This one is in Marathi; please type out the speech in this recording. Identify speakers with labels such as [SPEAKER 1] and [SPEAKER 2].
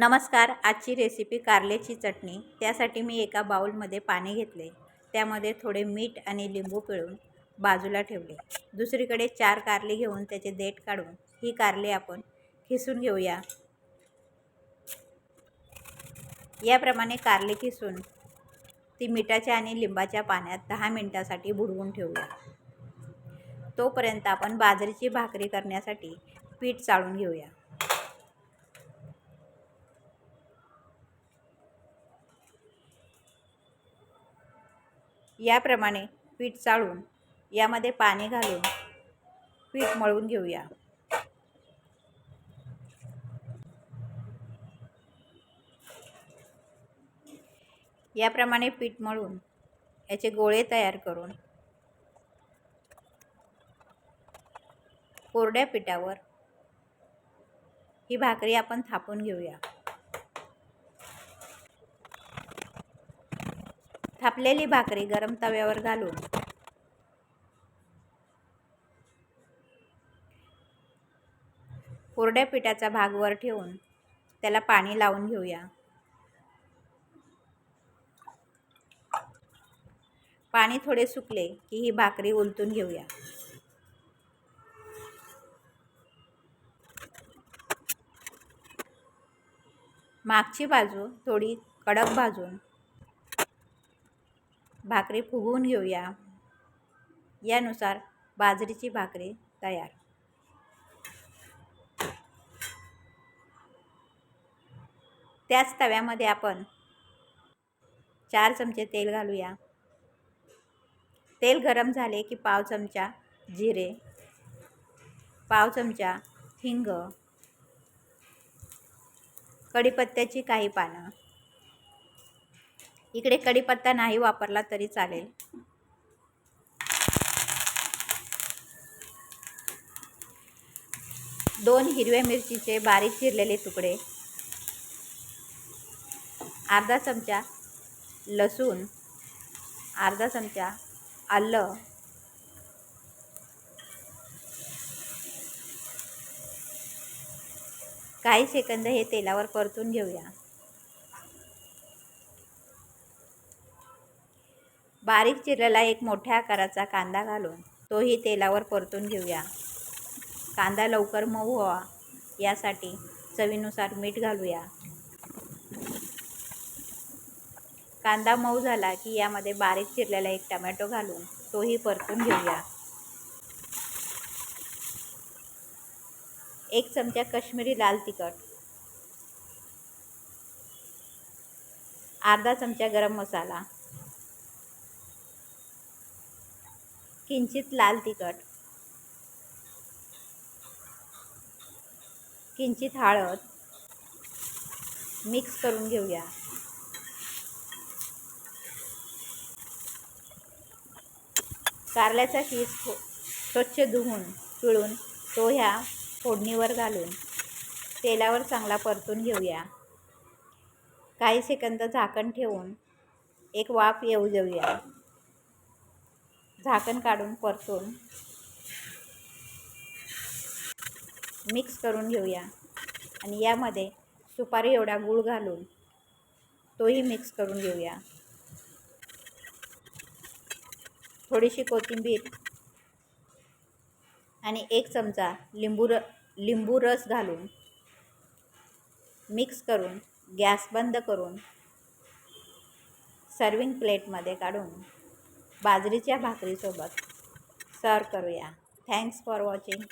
[SPEAKER 1] नमस्कार आजची रेसिपी कारल्याची चटणी. त्यासाठी मी एका बाउलमध्ये पाणी घेतले. त्यामध्ये थोडे मीठ आणि लिंबू पिळून बाजूला ठेवले. दुसरीकडे चार कारले घेऊन त्याचे देठ काढून ही कारले आपण खिसून घेऊया. याप्रमाणे कारले खिसून ती मिठाच्या आणि लिंबाच्या पाण्यात दहा मिनटासाठी बुडवून ठेवूया. तोपर्यंत आपण बाजरीची भाकरी करण्यासाठी पीठ चाळून घेऊया. याप्रमाणे पीठ चाळून यामध्ये पाणी घालून पीठ मळून घेऊया. याप्रमाणे पीठ मळून याचे गोळे तयार करून कोरड्या पिठावर ही भाकरी आपण थापून घेऊया. थापलेली भाकरी गरम तव्यावर घालून. कोरड्या पिठाचा भाग वर ठेवून त्याला पाणी लावून घेऊया. पाणी थोडे सुकले की ही भाकरी उलटून घेऊया. मागची बाजू थोडी कडक भाजून भाकरी फुगवून घेऊया. यानुसार बाजरीची भाकरी तयार. त्याच तव्यामध्ये आपण चार चमचे तेल घालूया. तेल गरम झाले की पाव चमचा जिरे पाव चमचा हिंग कढीपत्त्याची काही पानं इकडे कढीपत्ता नाही वापरला तरी चालेल. दोन हिरव्या मिरचीचे बारीक चिरलेले तुकडे अर्धा चमचा लसूण अर्धा चमचा आलं काही सेकंद हे तेलावर परतून घेऊया. बारीक चिरलेला एक मोठ्या आकाराचा कांदा घालून तोही तेलावर परतून घेऊया. कांदा लवकर मऊ व्हावा. यासाठी चवीनुसार मीठ घालूया. कांदा मऊ झाला की यामध्ये बारीक चिरलेला एक टमॅटो घालून तोही परतून घेऊया. एक चमचा कश्मीरी लाल तिखट. अर्धा चमचा गरम मसाला. किंचित लाल तिखट किंचित हळद मिक्स करून घेऊया. कारल्याचा कीस हो, स्वच्छ धुवून पिळून तो ह्या फोडणीवर घालून तेलावर चांगला परतून घेऊया. काही सेकंद झाकण ठेवून एक वाफ येऊ देऊया. झाकण काढून परतून मिक्स करून घेऊया. आणि यामध्ये सुपारी एवढा गूळ घालून तोही मिक्स करून घेऊया. थोडीशी कोथिंबीर आणि एक चमचा लिंबू र लिंबू रस घालून मिक्स करून गॅस बंद करून सर्विंग प्लेटमध्ये काढून बाजरीच्या भाकरीसोबत. सर्व करूया. Thanks for watching